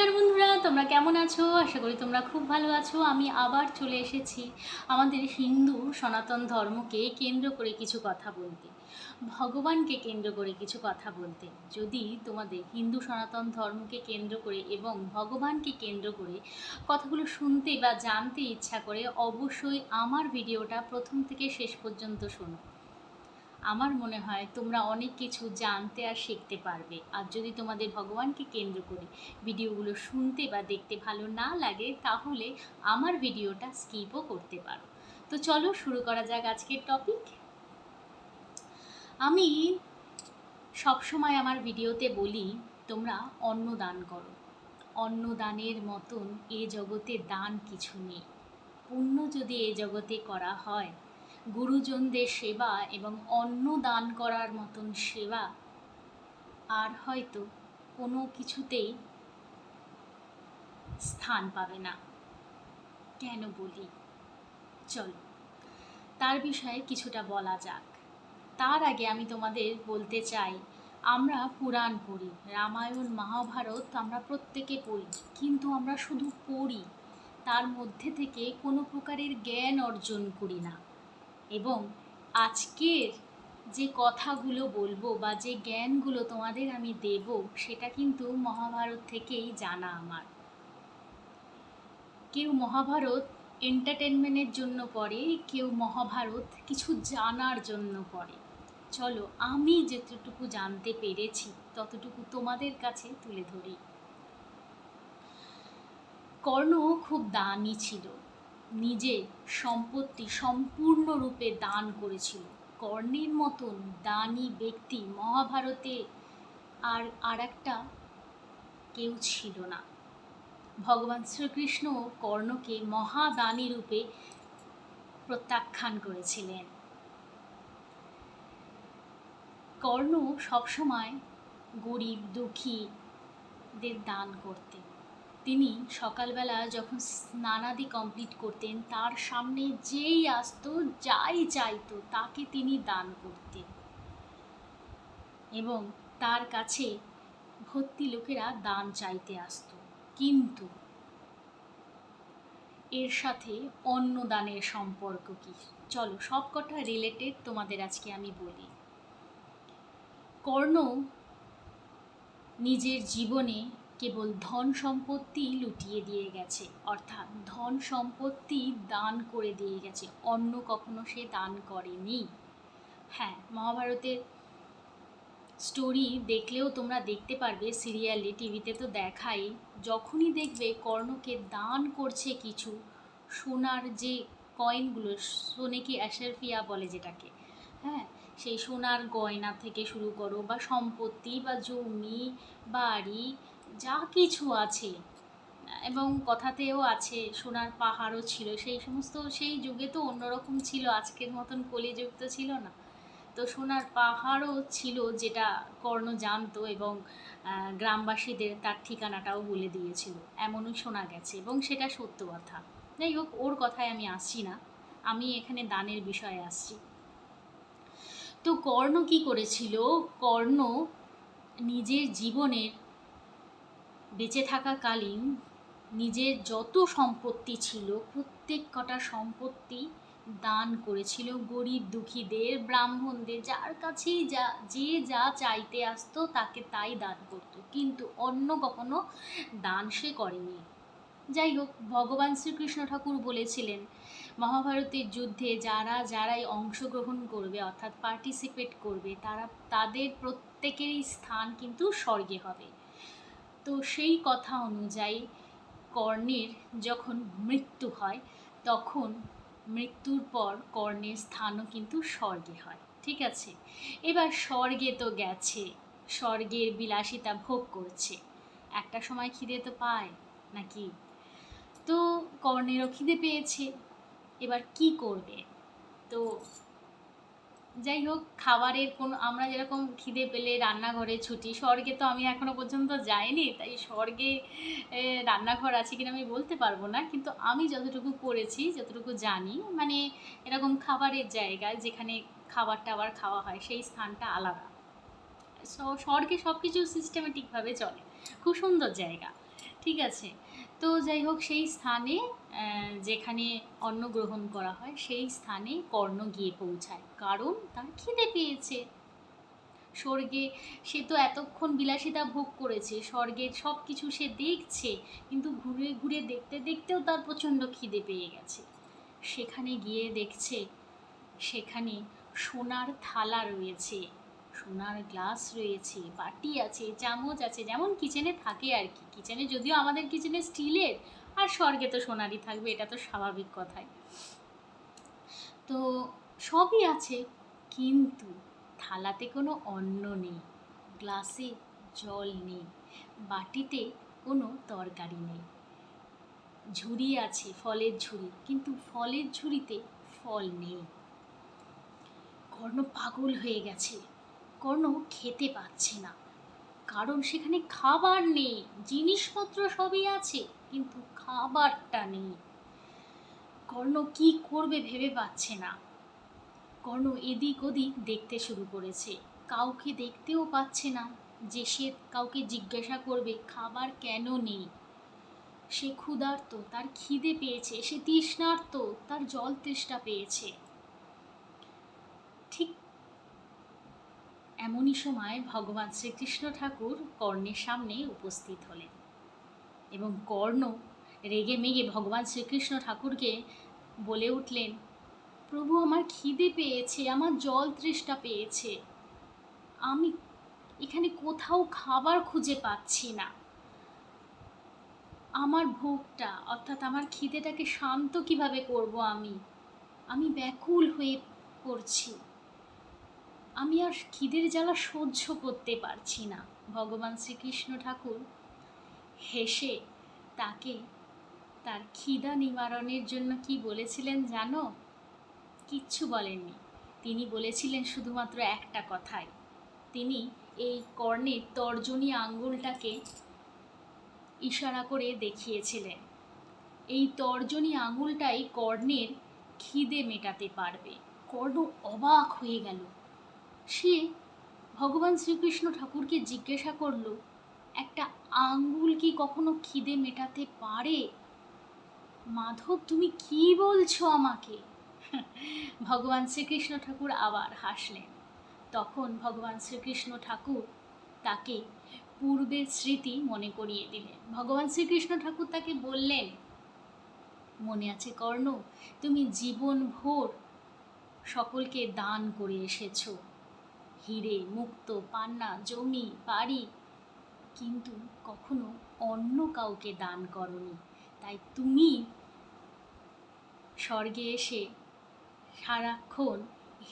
নমস্কার বন্ধুরা, তোমরা কেমন আছো? আশা করি তোমরা খুব ভালো আছো। আমি আবার চলে এসেছি আমাদের হিন্দু সনাতন ধর্মকে কেন্দ্র করে কিছু কথা বলতে, ভগবানকে কেন্দ্র করে কিছু কথা বলতে। যদি তোমাদের হিন্দু সনাতন ধর্মকে কেন্দ্র করে এবং ভগবানকে কেন্দ্র করে কথাগুলো শুনতে বা জানতে ইচ্ছা করে, অবশ্যই আমার ভিডিওটা প্রথম থেকে শেষ পর্যন্ত শোনো। আমার মনে হয় তোমরা অনেক কিছু জানতে আর শিখতে পারবে। আর যদি তোমাদের ভগবানকে কেন্দ্র করে ভিডিওগুলো শুনতে বা দেখতে ভালো না লাগে, তাহলে আমার ভিডিওটা স্কিপও করতে পারো। তো চলো শুরু করা যাক আজকের টপিক আমি সবসময় আমার ভিডিওতে বলি, তোমরা অন্ন দান করো। অন্ন দানের মতন এ জগতে দান কিছু নেই। পুণ্য যদি এ জগতে করা হয় গুরুজনদের সেবা এবং অন্ন দান করার মতন সেবা। আর হয়তো কোনো কিছুতেই স্থান পাবে না। কেন বলি? চলো, তার বিষয়ে কিছুটা বলা যাক। তার আগে আমি তোমাদের বলতে চাই, আমরা পুরাণ পড়ি, রামায়ণ, মহাভারত আমরা প্রত্যেকে পড়ি, কিন্তু আমরা শুধু পড়ি, তার মধ্যে থেকে কোনো প্রকারের জ্ঞান অর্জন করি না। এবং আজকের যে কথাগুলো বলব বা যে জ্ঞানগুলো তোমাদের আমি দেব, সেটা কিন্তু মহাভারত থেকেই জানা আমার। কেউ মহাভারত এন্টারটেনমেন্টের জন্য পড়ে, কেউ মহাভারত কিছু জানার জন্য পড়ে। চলো, আমি যতটুকু জানতে পেরেছি, ততটুকু তোমাদের কাছে তুলে ধরি। কর্ণ খুব দামি ছিল। নিজের সম্পত্তি সম্পূর্ণরূপে দান করেছিল। কর্ণের মতন দানী ব্যক্তি মহাভারতে আর আর একটা কেউ ছিল না। ভগবান শ্রীকৃষ্ণ কর্ণকে মহাদানী রূপে প্রত্যাখ্যান করেছিলেন। কর্ণ সবসময় গরিব দুঃখীদের দান করতেন তিনি সকালবেলা যখন স্নানাদি কমপ্লিট করতেন, তার সামনে যেই আসতো, যাই চাইতো, তাকে তিনি দান করতেন। এবং তার কাছে ভর্তি লোকেরা দান চাইতে আসতো। কিন্তু এর সাথে অন্য দানের সম্পর্ক কি? চলো সব কটা রিলেটেড তোমাদের আজকে আমি বলি। কর্ণ নিজের জীবনে কেবল ধন সম্পত্তি লুটিয়ে দিয়ে গেছে, অর্থাৎ ধন সম্পত্তি দান করে দিয়ে গেছে, অন্য কখনো সে দান করেনি। হ্যাঁ মহাভারতের স্টোরি দেখলেও তোমরা দেখতে পারবে সিরিয়ালে টিভিতে তো দেখাই, যখনই দেখবে কর্ণকে দান করছে কিছু, সোনার যে কয়েনগুলো সোনে কি অ্যাশারফিয়া বলে যেটাকে হ্যাঁ সেই সোনার গয়না থেকে শুরু করো, বা সম্পত্তি, বা জমি, বাড়ি যা কিছু আছে। এবং কথাতেও আছে, সোনার পাহাড়ও ছিল। সেই সমস্ত, সেই যুগে তো অন্যরকম ছিল। আজকের মতন কলিযুগ তো ছিল না। তো সোনার পাহাড়ও ছিল যেটা কর্ণ জানতো এবং গ্রামবাসীদের তার ঠিকানাটাও বলে দিয়েছিল। এমনই শোনা গেছে এবং সেটা সত্য কথা। যাই হোক, ওর কথায় আমি আসছি না। আমি এখানে দানের বিষয়ে আসছি। তো কর্ণ কি করেছিল? কর্ণ নিজের জীবনের বেঁচে থাকাকালীন নিজের যত সম্পত্তি ছিল, প্রত্যেক কটা সম্পত্তি দান করেছিল গরিব দুঃখীদের, ব্রাহ্মণদের, যার কাছেই যা, যে যা চাইতে আসতো তাকে তাই দান করত। কিন্তু অন্য কখনো দান সে করেনি। যাই হোক, ভগবান শ্রীকৃষ্ণ ঠাকুর বলেছিলেন, মহাভারতের যুদ্ধে যারা, যারাই অংশগ্রহণ করবে, অর্থাৎ পার্টিসিপেট করবে, তারা, তাদের প্রত্যেকেরই স্থান কিন্তু স্বর্গে হবে। তো সেই কথা অনুযায়ী কর্ণের যখন মৃত্যু হয়, তখন মৃত্যুর পর কর্ণের স্থানও কিন্তু স্বর্গে হয়, ঠিক আছে? এবার স্বর্গে তো গেছে, স্বর্গের বিলাসিতা ভোগ করছে। একটা সময় খিদে তো পায়, নাকি? তো কর্ণেরও খিদে পেয়েছে, এবার কি করবে? তো যাই হোক খাবারের কোনো, আমরা যেরকম খিদে পেলে রান্নাঘরে ছুটি, স্বর্গে তো আমি এখনও পর্যন্ত যাইনি, তাই স্বর্গে রান্নাঘর আছে কিনা আমি বলতে পারব না, কিন্তু আমি যতটুকু পড়েছি যতটুকু জানি মানে এরকম খাবারের জায়গা যেখানে খাবার টাবার খাওয়া হয়, সেই স্থানটা আলাদা। স্বর্গে সব কিছু সিস্টেমেটিকভাবে চলে। খুব সুন্দর জায়গা, ঠিক আছে? তো যাই হোক, সেই স্থানে যেখানে অন্ন গ্রহণ করা হয়, সেই স্থানে কর্ণ গিয়ে পৌঁছায়। কারণ তার খিদে পেয়েছে। স্বর্গে সে তো এতক্ষণ বিলাসিতা ভোগ করেছে স্বর্গের সব কিছু সে দেখছে, কিন্তু ঘুরে ঘুরে দেখতে দেখতেও তার প্রচণ্ড খিদে পেয়ে গেছে। সেখানে গিয়ে দেখছে, সেখানে সোনার থালা রয়েছে। সোনার গ্লাস রয়েছে, বাটি আছে, চামচ আছে, যেমন কিচেনে থাকে আর কি। কিচেনে যদিও আমাদের কিচেনে স্টিলের আর স্বর্গে তো সোনারই থাকবে, এটা তো স্বাভাবিক কথাই। তো সবই আছে, কিন্তু থালাতে কোনো অন্ন নেই, গ্লাসে জল নেই, বাটিতে কোনো তরকারি নেই। ঝুড়ি আছে, ফলের ঝুড়ি, কিন্তু ফলের ঝুড়িতে ফল নেই। কর্ণ পাগল হয়ে গেছে। কর্ণ খেতে পাচ্ছে না। কারণ সেখানে খাবার নেই, জিনিসপত্র সবই আছে, কিন্তু খাবারটা নেই। কর্ণ কি করবে ভেবে পাচ্ছে না। কর্ণ এদিক ওদিক দেখতে শুরু করেছে। কাউকে দেখতেও পাচ্ছে না যে সে কাউকে জিজ্ঞাসা করবে খাবার কেন নেই। সে ক্ষুধার্ত, তার খিদে পেয়েছে, সে তৃষ্ণার্ত, তার জল তেষ্টা পেয়েছে। ঠিক এমনই সময় ভগবান শ্রীকৃষ্ণ ঠাকুর কর্ণের সামনে উপস্থিত হলেন। এবং কর্ণ রেগে মেগে ভগবান শ্রীকৃষ্ণ ঠাকুরকে বলে উঠলেন, প্রভু, আমার খিদে পেয়েছে, আমার জল তৃষ্ঠা পেয়েছে। আমি এখানে কোথাও খাবার খুঁজে পাচ্ছি না। আমার ভোগটা, অর্থাৎ আমার খিদেটাকে শান্ত কীভাবে করব আমি? আমি ব্যাকুল হয়ে পড়ছি। আমি আর খিদের জ্বালা সহ্য করতে পারছি না। ভগবান শ্রীকৃষ্ণ ঠাকুর হেসে তাকে তার খিদা নিবারণের জন্য কি বলেছিলেন জানো? কিচ্ছু বলেননি। তিনি বলেছিলেন শুধুমাত্র একটা কথাই। তিনি এই কর্ণের তর্জনী আঙ্গুলটাকে ইশারা করে দেখিয়েছিলেন। এই তর্জনী আঙুলটাই কর্ণের খিদে মেটাতে পারবে। কর্ণ অবাক হয়ে গেল। সে ভগবান শ্রীকৃষ্ণ ঠাকুরকে জিজ্ঞাসা করল, একটা আঙ্গুল কি কখনো খিদে মেটাতে পারে? মাধব, তুমি কি বলছো আমাকে? ভগবান শ্রীকৃষ্ণ ঠাকুর আবার হাসলেন। তখন ভগবান শ্রীকৃষ্ণ ঠাকুর তাকে পূর্বের স্মৃতি মনে করিয়ে দিলেন। ভগবান শ্রীকৃষ্ণ ঠাকুর তাকে বললেন, মনে আছে কর্ণ, তুমি জীবন ভোর সকলকে দান করে এসেছ। হিরে, মুক্ত, পান্না, জমি, বাড়ি। কিন্তু কখনো অন্য কাউকে দান করনি। তাই তুমি স্বর্গে এসে সারাক্ষণ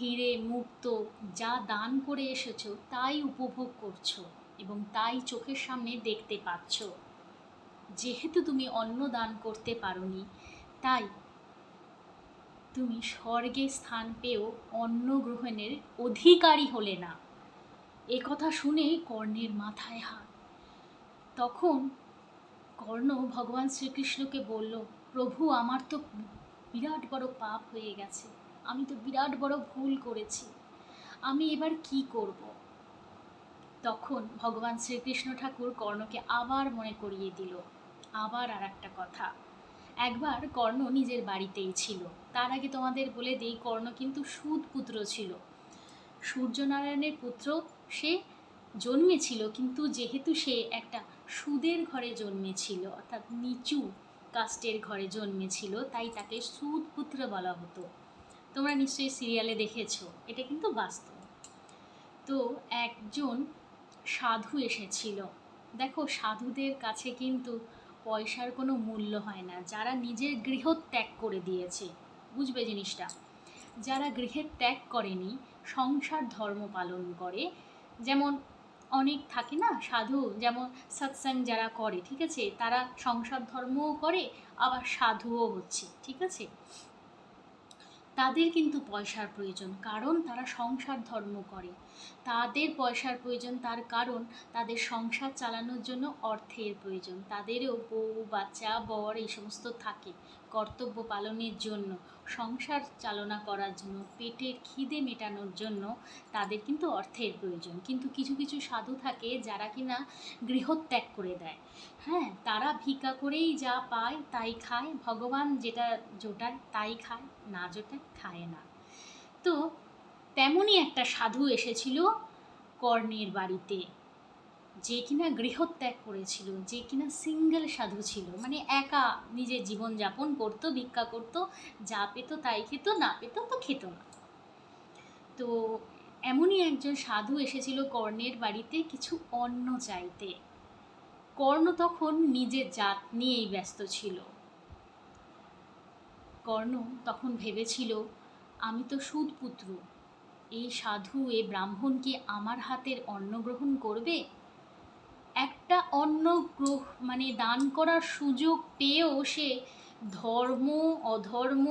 হিরে, মুক্ত, যা দান করে এসেছ, তাই উপভোগ করছ এবং তাই চোখের সামনে দেখতে পাচ্ছ। যেহেতু তুমি অন্ন দান করতে পারোনি, তাই তুমি স্বর্গে স্থান পেয়েও অন্ন গ্রহণের অধিকারী হলে না। এ কথা শুনে কর্ণের মাথায় হাত। তখন কর্ণ ভগবান শ্রীকৃষ্ণকে বলল, প্রভু, আমার তো বিরাট বড় পাপ হয়ে গেছে। আমি তো বিরাট বড় ভুল করেছি। আমি এবার কি করব? তখন ভগবান শ্রীকৃষ্ণ ঠাকুর কর্ণকে আবার মনে করিয়ে দিল। আবার আর একটা কথা। একবার কর্ণ নিজের বাড়িতেই ছিল। তার আগে তোমাদের বলে দিই, কর্ণ কিন্তু সুদ পুত্র ছিল। সূর্যনারায়ণের পুত্র সে জন্মেছিল, কিন্তু যেহেতু সে একটা সুদের ঘরে জন্মেছিল, অর্থাৎ নিচু কাস্টের ঘরে জন্মেছিল, তাই তাকে সুদ পুত্র বলা হতো। তোমরা নিশ্চয়ই সিরিয়ালে দেখেছ, এটা কিন্তু বাস্তব। তো একজন সাধু এসেছিল। দেখো, সাধুদের কাছে কিন্তু পয়সার কোনো মূল্য হয় না। যারা নিজের গৃহ ত্যাগ করে দিয়েছে। বুঝবে জিনিসটা? যারা গৃহের ত্যাগ করেনি, সংসার ধর্ম পালন করে, যেমন অনেক থাকে না, সাধু, যেমন সৎসাং যারা করে, ঠিক আছে? তারা সংসার ধর্মও করে, আবার সাধুও হচ্ছে, ঠিক আছে? তাদের কিন্তু পয়সার প্রয়োজন, কারণ তারা সংসার ধর্ম করে। তাদের পয়সার প্রয়োজন, তার কারণ তাদের সংসার চালানোর জন্য অর্থের প্রয়োজন। তাদেরও বউ, বাচ্চা, বর এই সমস্ত থাকে কর্তব্য পালনের জন্য। সংসার চালনা করার জন্য, পেটের খিদে মেটানোর জন্য তাদের কিন্তু অর্থের প্রয়োজন। কিন্তু কিছু কিছু সাধু থাকে যারা কিনা গৃহত্যাগ করে দেয়। হ্যাঁ তারা ভিক্ষা করেই যা পায় তাই খায়। ভগবান যেটা জোটায় তাই খায়। না জোটায় খায় না। তো তেমনই একটা সাধু এসেছিল কর্ণের বাড়িতে, যে কিনা গৃহত্যাগ করেছিল, যে কিনা সিঙ্গেল সাধু ছিল। মানে একা নিজের জীবনযাপন করতো, ভিক্ষা করতো, যা পেত তাই খেত, না পেত তো খেত না। তো এমনই একজন সাধু এসেছিল কর্ণের বাড়িতে কিছু অন্ন চাইতে। কর্ণ তখন নিজের জাত নিয়েই ব্যস্ত ছিল। কর্ণ তখন ভেবেছিল, আমি তো সুদপুত্র, এই সাধু এ ব্রাহ্মণ কি আমার হাতের অন্ন গ্রহণ করবে? একটা অন্ন গ্রহ মানে দান করার সুযোগ পেয়েও সে ধর্ম, অধর্ম,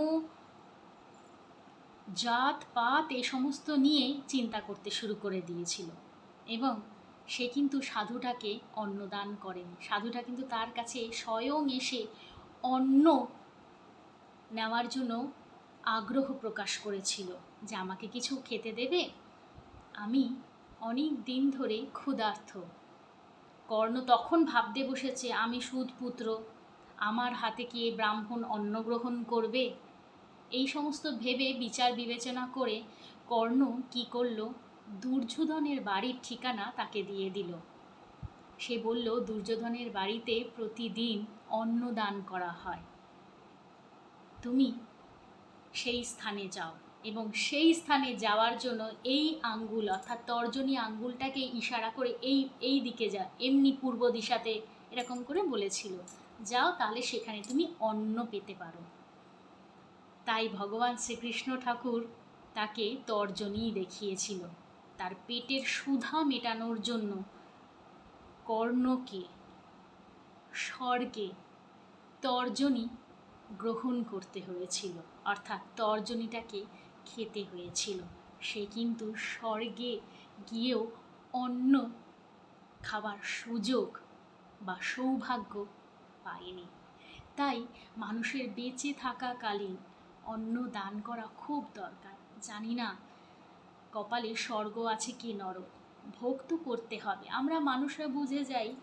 জাত, পাত এ সমস্ত নিয়ে চিন্তা করতে শুরু করে দিয়েছিল এবং সে কিন্তু সাধুটাকে অন্নদান করেন। সাধুটা কিন্তু তার কাছে স্বয়ং এসে অন্ন নেওয়ার জন্য আগ্রহ প্রকাশ করেছিল যে আমাকে কিছু খেতে দেবে? আমি অনেক দিন ধরে ক্ষুধার্থ কর্ণ তখন ভাবতে বসেছে, আমি সুদপুত্র আমার হাতে কি এ ব্রাহ্মণ অন্ন গ্রহণ করবে? এই সমস্ত ভেবে বিচার বিবেচনা করে কর্ণ কি করল? দুর্যোধনের বাড়ির ঠিকানা তাকে দিয়ে দিল। সে বলল, দুর্যোধনের বাড়িতে প্রতিদিন অন্ন দান করা হয়। তুমি সেই স্থানে যাও এবং সেই স্থানে যাওয়ার জন্য এই আঙ্গুল, অর্থাৎ তর্জনী আঙ্গুলটাকে ইশারা করে এই এই দিকে যা, এমনি পূর্ব দিশাতে এরকম করে বলেছিল। যাও তাহলে সেখানে তুমি অন্ন পেতে পারো। তাই ভগবান শ্রীকৃষ্ণ ঠাকুর তাকে তর্জনী দেখিয়েছিল। তার পেটের সুধা মেটানোর জন্য কর্ণকে স্বর্গে তর্জনী গ্রহণ করতে হয়েছিল, অর্থাৎ তর্জনীটাকে খেতে হয়েছিল। সে কিন্তু স্বর্গে গিয়েও অন্য খাবার সুযোগ বা সৌভাগ্য পায়নি। তাই মানুষের বেঁচে থাকাকালীন অন্ন দান করা খুব দরকার। জানি না কপালে স্বর্গ আছে কি নরক, ভোগ তো করতে হবে। আমরা মানুষরা বুঝে যাই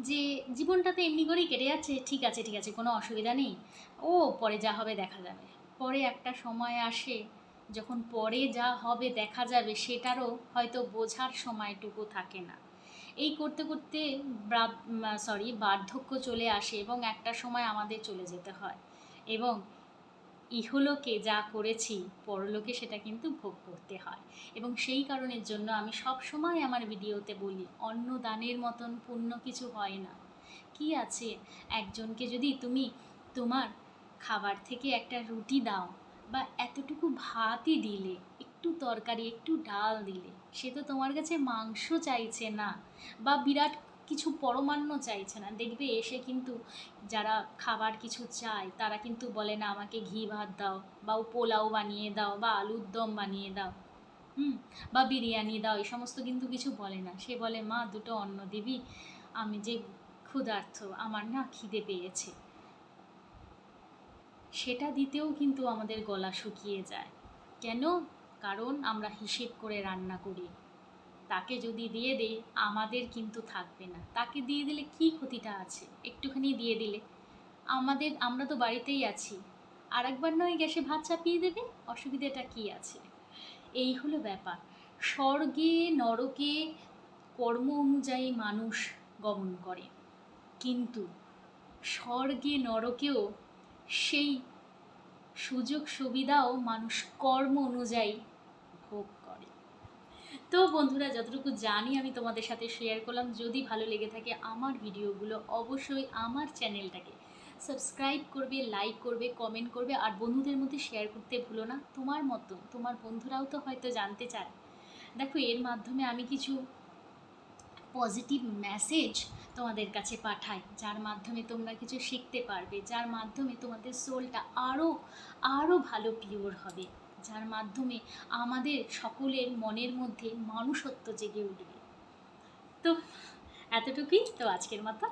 যে জীবনটাতে এমনি করেই কেটে যাচ্ছে, ঠিক আছে ঠিক আছে, কোনো অসুবিধা নেই। ও, পরে যা হবে দেখা যাবে। পরে একটা সময় আসে, যখন পরে যা হবে দেখা যাবে, সেটারও হয়তো বোঝার সময়টুকু থাকে না। এই করতে করতে সরি বার্ধক্য চলে আসে এবং একটা সময় আমাদের চলে যেতে হয়। এবং ইহলোকে যা করেছি, পরলোকে সেটা কিন্তু ভোগ করতে হয়। এবং সেই কারণের জন্য আমি সব সময় আমার ভিডিওতে বলি অন্ন দানের মতন পুণ্য কিছু হয় না। কি আছে? একজনকে যদি তুমি তোমার খাবার থেকে একটা রুটি দাও বা এতটুকু ভাতই দিলে, একটু তরকারি, একটু ডাল দিলে, সে তো তোমার কাছে মাংস চাইছে না বা বিরাট কিছু পরমান্ন চাইছে না। দেখবে এসে কিন্তু যারা খাবার কিছু চায়, তারা কিন্তু বলে, না, আমাকে ঘি ভাত দাও বা পোলাও বানিয়ে দাও বা আলুর দম বানিয়ে দাও, হুম, বা বিরিয়ানি দাও। এই সমস্ত কিন্তু কিছু বলে না। সে বলে, মা, দুটো অন্ন দিবি, আমি যে ক্ষুধার্থ আমার না খিদে পেয়েছে। সেটা দিতেও কিন্তু আমাদের গলা শুকিয়ে যায়। কেন? কারণ আমরা হিসেব করে রান্না করি। তাকে যদি দিয়ে দেই, আমাদের কিন্তু থাকবে না। তাকে দিয়ে দিলে কি ক্ষতিটা আছে? একটুখানি দিয়ে দিলে। আমাদের, আমরা তো বাড়িতেই আছি। আর একবার নয় গ্যাসে ভাত চাপিয়ে দেবে? অসুবিধাটা কি আছে? এই হলো ব্যাপার। স্বর্গে, নরকে কর্ম অনুযায়ী মানুষ গমন করে। কিন্তু স্বর্গে, নরকেও সেই সুযোগ সুবিধাও মানুষ কর্ম অনুযায়ী ভোগ তো বন্ধুরা, যতটুকু জানি আমি তোমাদের সাথে শেয়ার করলাম। যদি ভালো লেগে থাকে আমার ভিডিওগুলো, অবশ্যই আমার চ্যানেলটাকে সাবস্ক্রাইব করবে লাইক করবে কমেন্ট করবে। আর বন্ধুদের মধ্যে শেয়ার করতে ভুলো না। তোমার মতো, তোমার বন্ধুরাও তো হয়তো জানতে চায়। দেখো, এর মাধ্যমে আমি কিছু পজিটিভ মেসেজ তোমাদের কাছে পাঠাই, যার মাধ্যমে তোমরা কিছু শিখতে পারবে, যার মাধ্যমে তোমাদের সোলটা আরও আরও ভালো পিওর হবে। যার মাধ্যমে আমাদের সকলের মনের মধ্যে মানুষত্ব জেগে উঠবে। তো এতটুকুই। তো আজকের মতো